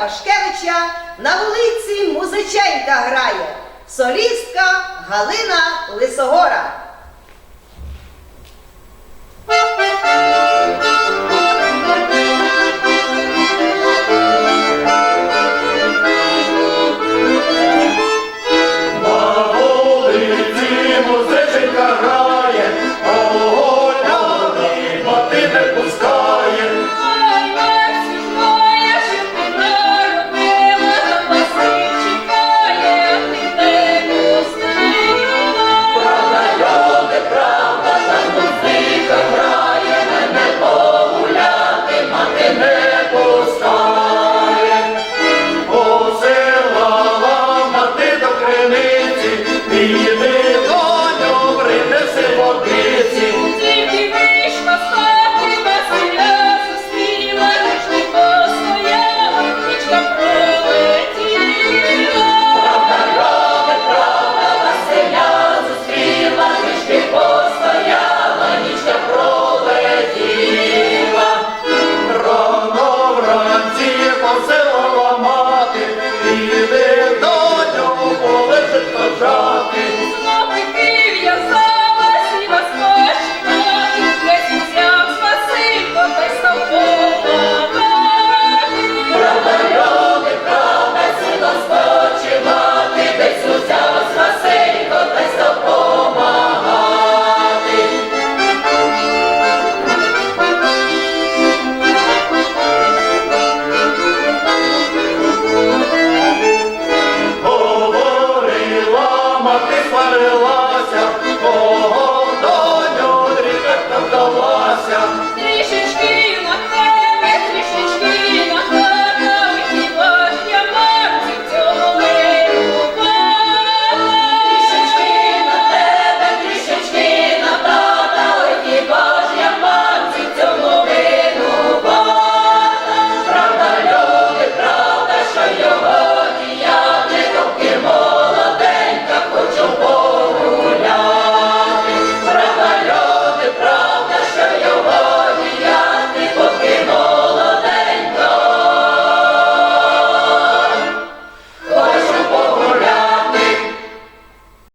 Пашкевича на вулиці музиченька грає, солістка Галина Лисогора.